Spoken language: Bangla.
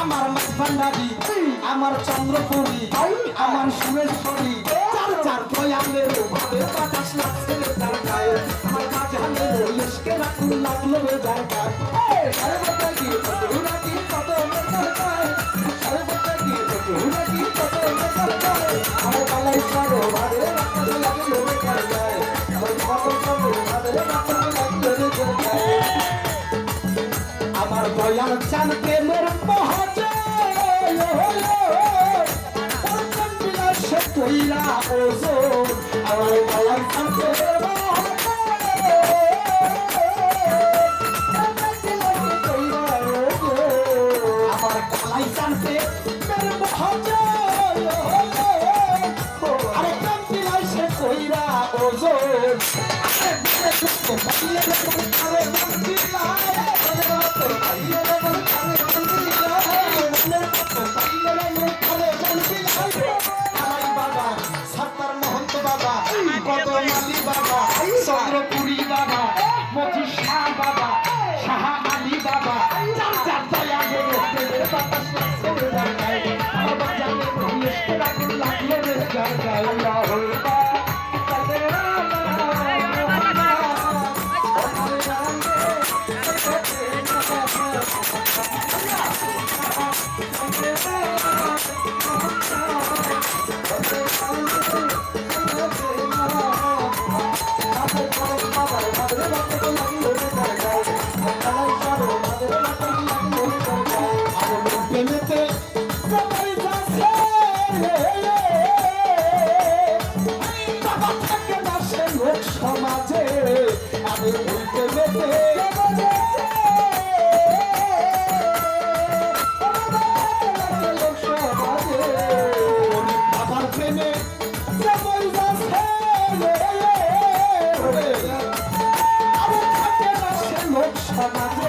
আমার মাছ ভান্ডারি আমার চন্দ্রপুরী আমার সুরেশ্বরী চার চার দয়ালের ভাবে বাতাস লাগছে। দয়াল চান প্রেমের সে কইরা ওজন, আমার দয়াল চান প্রেমের আমার কালাই জানতে মেরে মহাজয় কদমালি বাবা চন্দ্রপুরী বাবা মধু শাহ বাবা শাহ আলী বাবা চার চার দয়া গেলে বাতাস। লোক সমাজে আমি সে লোক সমাজে।